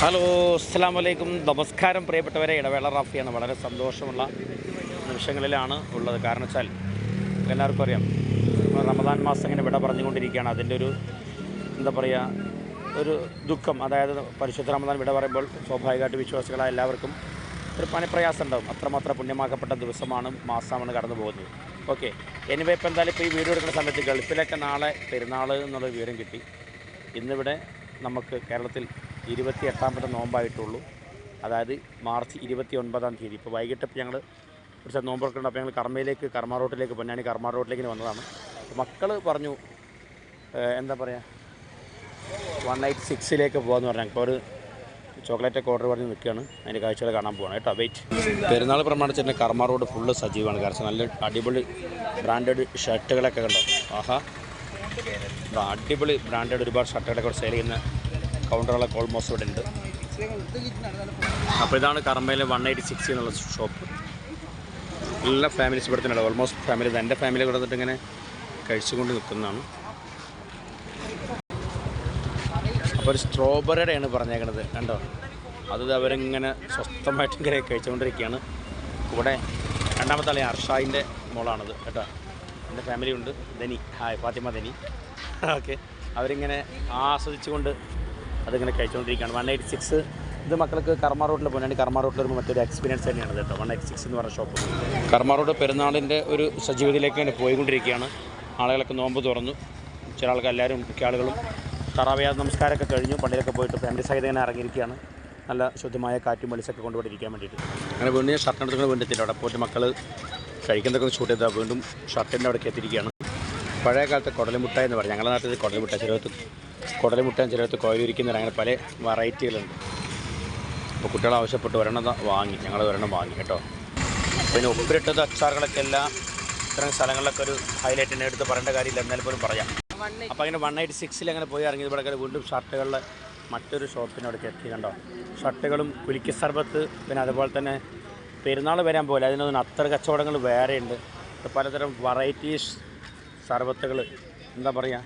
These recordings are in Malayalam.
ഹലോ അസ്സാം വലൈക്കും നമസ്കാരം പ്രിയപ്പെട്ടവരെ. ഇടവേള റാഫിയാണ് വളരെ സന്തോഷമുള്ള നിമിഷങ്ങളിലാണ് ഉള്ളത്. കാരണം വെച്ചാൽ എല്ലാവർക്കും അറിയാം റമദാൻ മാസം ഇങ്ങനെ വിട പറഞ്ഞുകൊണ്ടിരിക്കുകയാണ്. അതിന്റെ ഒരു എന്താ പറയുക ഒരു ദുഃഖം. അതായത് പരിശുദ്ധ റമദാൻ വിട പറയുമ്പോൾ സ്വാഭാവികമായിട്ട് വിശ്വാസികളായ എല്ലാവർക്കും ഒരു പണിപ്രയാസം ഉണ്ടാവും. അത്രമാത്രം പുണ്യമാക്കപ്പെട്ട ദിവസമാണ് മാസമാണ് കടന്നു പോകുന്നത്. ഓക്കെ. എനിവേ ഇപ്പോൾ എന്തായാലും ഇപ്പോൾ ഈ വീഡിയോ എടുക്കുന്ന സമയത്ത് ഗൾഫിലൊക്കെ നാളെ പെരുന്നാൾ എന്നുള്ള വിവരം കിട്ടി. ഇന്നിവിടെ നമുക്ക് കേരളത്തിൽ ഇരുപത്തി എട്ടാമത്തെ നോമ്പായിട്ടുള്ളൂ. അതായത് മാർച്ച് ഇരുപത്തി ഒൻപതാം തീയതി. ഇപ്പോൾ വൈകിട്ട് ഞങ്ങൾ സ്ഥലം നോമ്പൊക്കെ ഉണ്ട് അപ്പോൾ ഞങ്ങൾ കർമ്മയിലേക്ക് കർമ്മ റോട്ടിലേക്ക് പൊന്നാനി കർമ്മ റോട്ടിലേക്ക് വന്നതാണ്. മക്കൾ പറഞ്ഞു എന്താ പറയുക വൺ എയ്റ്റ് സിക്സിലേക്ക് പോകാമെന്ന് പറഞ്ഞാൽ ഇപ്പോൾ ഒരു ചോക്ലേറ്റ് ഒക്കെ ഓർഡർ പറഞ്ഞ് നിൽക്കുകയാണ് അതിന്റെ കാഴ്ചകൾ കാണാൻ പോകണം കേട്ടോ. വെയിറ്റ്. പെരുന്നാൾ പ്രമാണിച്ച് കർമ്മ റോഡ് ഫുള്ള് സജീവമാണ് കാരണം നല്ല അടിപൊളി ബ്രാൻഡഡ് ഷർട്ടുകളൊക്കെ കണ്ടോ? ആഹാ. അടിപൊളി ബ്രാൻഡഡ് ഒരുപാട് ഷർട്ടുകളൊക്കെ സെയിൽ ചെയ്യുന്ന കൗണ്ടറുകളൊക്കെ ഓൾമോസ്റ്റ് ഇവിടെ ഉണ്ട്. അപ്പോൾ ഇതാണ് കറമ്പയിലെ വൺ എയ്റ്റി സിക്സ് എന്നുള്ള ഷോപ്പ് എല്ലാ ഫാമിലീസ് ഇവിടെ ഓൾമോസ്റ്റ് ഫാമിലി എന്റെ ഫാമിലി ഇവിടെ നിന്നിട്ട് ഇങ്ങനെ കഴിച്ചുകൊണ്ട് നിൽക്കുന്നതാണ്. അപ്പോൾ ഒരു സ്ട്രോബെറിയുടെയാണ് പറഞ്ഞേക്കണത്. കണ്ടോ? അത് അവരിങ്ങനെ സ്വസ്ഥമായിട്ട് ഇങ്ങനെ കഴിച്ചുകൊണ്ടിരിക്കുകയാണ്. ഇവിടെ രണ്ടാമത്തെ ആളെ അർഷായിന്റെ മോളാണത്. കേട്ടോ? എന്റെ ഫാമിലി ഉണ്ട്. ധനി. ഹായ്. ഫാത്തിമ ധനി. ഓക്കെ. അവരിങ്ങനെ ആസ്വദിച്ചുകൊണ്ട് അതിങ്ങനെ കഴിച്ചുകൊണ്ടിരിക്കുകയാണ്. വൺ എയ്റ്റ് സിക്സ് ഇത് മക്കൾക്ക് കർമ്മ റോഡിൽ പോകാനാണ് കർമ്മ റോഡിൽ വരുമ്പോൾ മറ്റൊരു എക്സ്പീരിയൻസ് തന്നെയാണ് കേട്ടോ. വൺ എയ്റ്റ് സിക്സ് എന്ന് പറഞ്ഞ ഷോപ്പ് കർമ്മ റോഡ് പെരുന്നാളിന്റെ ഒരു സജീവതയിലേക്ക് തന്നെ പോയിക്കൊണ്ടിരിക്കുകയാണ്. ആളുകളൊക്കെ നോമ്പ് തുറന്നു. ചില ആൾക്കാർ എല്ലാവരും മിക്ക ആളുകളും തറാവയ നമസ്കാരമൊക്കെ കഴിഞ്ഞു. പള്ളിയിലൊക്കെ പോയിട്ട് ഫാമിലി സഹിതം ഇങ്ങനെ ഇറങ്ങിയിരിക്കുകയാണ്. നല്ല ശുദ്ധമായ കാറ്റും വെളിച്ചൊക്കെ കൊണ്ടുപോയി ഇരിക്കാൻ വേണ്ടിയിട്ട്. അങ്ങനെ വീണ്ടും ഞാൻ ഷർട്ട് എടുത്തുകൊണ്ട് വീണ്ടെത്തില്ല അവിടെ പോയിട്ട് മക്കൾ കഴിക്കുന്നതൊക്കെ ഷൂട്ട് ചെയ്താൽ വീണ്ടും ഷർട്ടിന്റെ അവിടെ എത്തിയിരിക്കുകയാണ്. പഴയ കാലത്ത് കുടലിമുട്ട എന്ന് പറയും. ഞങ്ങളുടെ നാട്ടിൽ കുടലിമുട്ട ചിലവത്ത് കുടലിമുട്ടയും ചിലടത്ത് കോയിലിരിക്കുന്ന അങ്ങനെ പല വെറൈറ്റികളുണ്ട്. അപ്പോൾ കുട്ടികൾ ആവശ്യപ്പെട്ട് ഒരെണ്ണം വാങ്ങി. ഞങ്ങൾ ഒരെണ്ണം വാങ്ങി കേട്ടോ. പിന്നെ ഒപ്പിട്ടത് അച്ചാറുകളൊക്കെ എല്ലാം ഇത്തരം സ്ഥലങ്ങളിലൊക്കെ ഒരു ഹൈലൈറ്റിനെ എടുത്ത് പറയേണ്ട കാര്യമില്ല. എന്നാൽ പോലും പറയാം. അപ്പോൾ അങ്ങനെ വൺ എയ്റ്റി സിക്സിൽ അങ്ങനെ പോയി ഇറങ്ങിയത് ഇവിടെ വീണ്ടും ഷർട്ടുകളിൽ മറ്റൊരു ഷോപ്പിനോടൊക്കെ എത്തി കണ്ടോ. ഷർട്ടുകളും കുലിക്ക് സർബത്ത് പിന്നെ അതുപോലെ തന്നെ പെരുന്നാൾ വരാൻ പോലെ. അതിനൊന്നും അത്ര കച്ചവടങ്ങൾ വേറെയുണ്ട്. പലതരം വെറൈറ്റീസ് സർബത്തുകൾ എന്താ പറയുക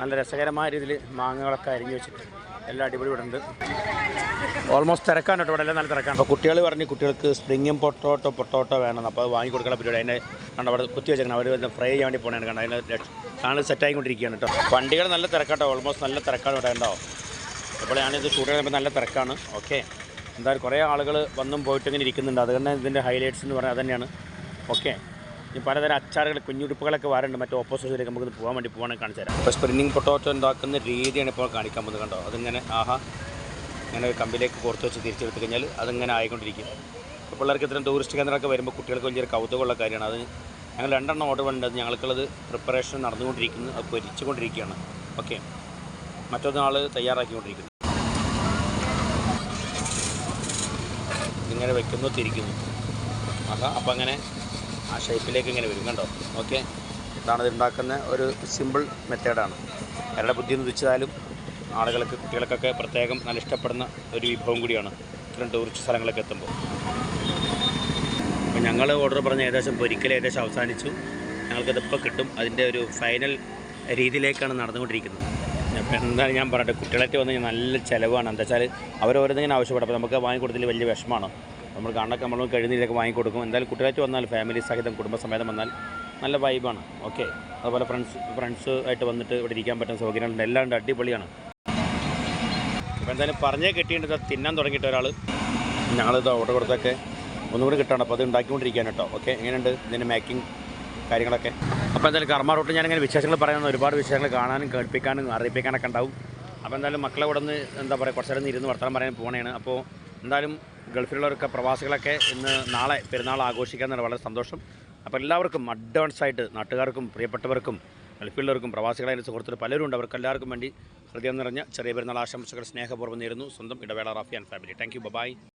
നല്ല രസകരമായ രീതിയിൽ മാങ്ങകളൊക്കെ അരിഞ്ഞു വെച്ചിട്ട് എല്ലാം അടിപൊളി ഇവിടെ ഉണ്ട്. ഓൾമോസ്റ്റ് തിരക്കാൻ കേട്ടോ ഇവിടെ എല്ലാം നല്ല തിരക്കാണ്. അപ്പോൾ കുട്ടികൾ പറഞ്ഞ് കുട്ടികൾക്ക് സ്പ്രിങ്ങും പൊട്ടോട്ടോ പൊട്ടോട്ടോ വേണം. അപ്പോൾ അത് വാങ്ങി കൊടുക്കാൻ പരിപാടി. അതിന്റെ കണ്ടോ അവിടെ കുത്തി വെച്ചേക്കണം അവർ ഫ്രൈ ചെയ്യാൻ വേണ്ടി പോകണേ കണ്ടോ. അതിന്റെ കാണാൻ സെറ്റായിക്കൊണ്ടിരിക്കുകയാണ് കേട്ടോ. വണ്ടികൾ നല്ല തിരക്കാട്ടോ. ഓൾമോസ്റ്റ് നല്ല തിരക്കാണ് ഇവിടെ ഉണ്ടാവും അപ്പോൾ ഞാനിത് ഷൂട്ട് ചെയ്യുമ്പോൾ നല്ല തിരക്കാണ്. ഓക്കെ എന്തായാലും കുറേ ആളുകൾ വന്നും പോയിട്ട് ഇങ്ങനെ ഇരിക്കുന്നുണ്ട്. അതുകൊണ്ട് ഇതിന്റെ ഹൈലൈറ്റ്സ് എന്ന് പറഞ്ഞാൽ അതുതന്നെയാണ് ഓക്കെ ഈ പലതരം അച്ചാറുകൾ കുഞ്ഞുടുപ്പുകളൊക്കെ വരണ്ട്. മറ്റേ ഓപ്പോസിറ്റിലേക്ക് നമുക്ക് പോകാൻ വേണ്ടി പോകണമെങ്കിൽ കാണിച്ചു തരാം. ഇപ്പോൾ സ്പ്രിന്നിങ് പൊട്ടോറ്റോ ഉണ്ടാക്കുന്ന രീതിയാണ് ഇപ്പോൾ കാണിക്കാൻ പോകുന്നത് കണ്ടോ? അതിങ്ങനെ ആഹാ ഇങ്ങനെ കമ്പിലേക്ക് പുറത്ത് വെച്ച് തിരിച്ചെടുത്ത് കഴിഞ്ഞാൽ അതിങ്ങനെ ആയിക്കൊണ്ടിരിക്കും. അപ്പോൾ പിള്ളേർക്ക് ഇത്തരം ടൂറിസ്റ്റ് കേന്ദ്രമൊക്കെ വരുമ്പോൾ കുട്ടികൾക്ക് വലിയൊരു കൗതുകമുള്ള കാര്യമാണ്. അത് ഞങ്ങൾ രണ്ടെണ്ണം ഓർഡർ വേണ്ടത് ഞങ്ങൾക്കുള്ളത് പ്രിപ്പറേഷൻ നടന്നുകൊണ്ടിരിക്കുന്നു. അത് പൊരിച്ചുകൊണ്ടിരിക്കുകയാണ്. ഓക്കെ മറ്റൊന്നാൾ തയ്യാറാക്കിക്കൊണ്ടിരിക്കുന്നു. ഇങ്ങനെ വെക്കുന്നു തിരിക്കുന്നു. അപ്പം അങ്ങനെ ആ ഷേപ്പിലേക്ക് ഇങ്ങനെ വരും കണ്ടോ? ഓക്കെ ഇതാണ് ഇതുണ്ടാക്കുന്ന ഒരു സിമ്പിൾ മെത്തേഡാണ് അവരുടെ ബുദ്ധി വെച്ചാലും ആളുകൾക്ക് കുട്ടികൾക്കൊക്കെ പ്രത്യേകം നല്ല ഇഷ്ടപ്പെടുന്ന ഒരു വിഭവം കൂടിയാണ് ഇത്തരം ടൂറിസ്റ്റ് സ്ഥലങ്ങളൊക്കെ എത്തുമ്പോൾ. അപ്പോൾ ഞങ്ങൾ ഓർഡർ പറഞ്ഞ ഏകദേശം ഒരിക്കലും ഏകദേശം അവസാനിച്ചു. ഞങ്ങൾക്കതിപ്പോൾ കിട്ടും. അതിന്റെ ഒരു ഫൈനൽ രീതിയിലേക്കാണ് നടന്നുകൊണ്ടിരിക്കുന്നത്. അപ്പം എന്താണ് ഞാൻ പറഞ്ഞത് കുട്ടികളൊക്കെ വന്നു കഴിഞ്ഞാൽ നല്ല ചിലവാണ്. എന്താ വെച്ചാൽ അവരോരോന്നിങ്ങനെ ആവശ്യപ്പെടും. അപ്പോൾ നമുക്ക് വാങ്ങിക്കൊടുത്തതിൽ വലിയ വിഷമമാണ്. നമ്മൾ കണ്ണൊക്കെ നമ്മൾ കഴിയുന്നതിലൊക്കെ വാങ്ങിക്കൊടുക്കും. എന്തായാലും കുട്ടികളായിട്ട് വന്നാൽ ഫാമിലി സഹിതം കുടുംബസമേതം വന്നാൽ നല്ല വൈബാണ് ഓക്കെ അതുപോലെ ഫ്രണ്ട്സ് ഫ്രണ്ട്സ് ആയിട്ട് വന്നിട്ട് ഇവിടെ ഇരിക്കാൻ പറ്റുന്ന സൗകര്യങ്ങളുണ്ട്. എല്ലാം ഉണ്ട് അടിപൊളിയാണ്. അപ്പോൾ എന്തായാലും പറഞ്ഞേ കിട്ടിയിട്ട് തിന്നാൻ തുടങ്ങിയിട്ട് ഒരാൾ ഞങ്ങളിത് ഓർഡർ കൊടുത്തൊക്കെ ഒന്നും കൂടി കിട്ടണം. അപ്പോൾ അത് ഉണ്ടാക്കിക്കൊണ്ടിരിക്കാൻ കേട്ടോ. ഓക്കെ എങ്ങനെയുണ്ട് ഇതിന്റെ മേക്കിംഗ് കാര്യങ്ങളൊക്കെ? അപ്പോൾ എന്തായാലും കർമ്മ റോട്ടിൽ ഞാനിങ്ങനെ വിശേഷങ്ങൾ പറയുന്ന ഒരുപാട് വിശേഷങ്ങൾ കാണാനും കേൾപ്പിക്കാനും അറിയിപ്പിക്കാനൊക്കെ ഉണ്ടാവും. അപ്പോൾ എന്തായാലും മക്കളെ കൂടെ നിന്ന് എന്താ പറയുക കുറച്ചേരം ഇരുന്ന് വർത്തമാനം പറയാൻ പോകണേണ് അപ്പോൾ എന്തായാലും ഗൾഫിലുള്ളവരൊക്കെ പ്രവാസികളൊക്കെ ഇന്ന് നാളെ പെരുന്നാൾ ആഘോഷിക്കാന്നാണ് വളരെ സന്തോഷം. അപ്പോൾ എല്ലാവർക്കും അഡ്വാൻസ് ആയിട്ട് നാട്ടുകാർക്കും പ്രിയപ്പെട്ടവർക്കും ഗൾഫിലുള്ളവർക്കും പ്രവാസികളായ സുഹൃത്തുക്കൾ പലരും ഉണ്ട്. അവർക്ക് എല്ലാവർക്കും വേണ്ടി ഹൃദയം നിറഞ്ഞ ചെറിയ പെരുന്നാൾ ആശംസകൾ സ്നേഹപൂർവം നേരുന്നു. സ്വന്തം ഇടവേള Rafi and family thank you bye